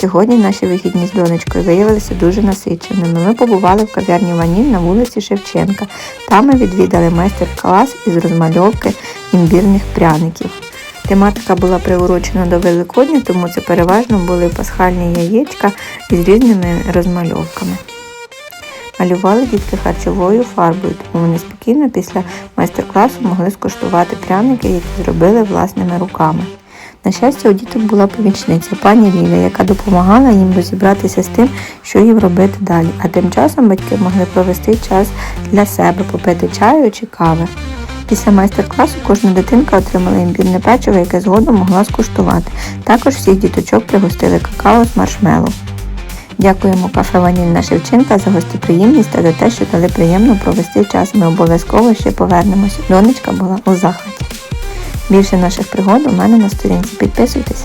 Сьогодні наші вихідні з донечкою виявилися дуже насиченими. Ми побували в кав'ярні Ваніль на вулиці Шевченка. Там ми відвідали майстер-клас із розмальовки імбірних пряників. Тематика була приурочена до Великодня, тому це переважно були пасхальні яєчка із різними розмальовками. Малювали дітки харчовою фарбою, тому вони спокійно після майстер-класу могли скуштувати пряники, які зробили власними руками. На щастя, у діток була помічниця, пані Ліля, яка допомагала їм розібратися з тим, що їм робити далі. А тим часом батьки могли провести час для себе, попити чаю чи кави. Після майстер-класу кожна дитинка отримала імбірне печиво, яке згодом могла скуштувати. Також всіх діточок пригостили какао з маршмеллоу. Дякуємо кафе Ванільна Шевченка за гостеприємність та за те, що дали приємно провести час. Ми обов'язково ще повернемося. Донечка була у захваті. Більше наших пригод у мене на сторінці. Підписуйтесь.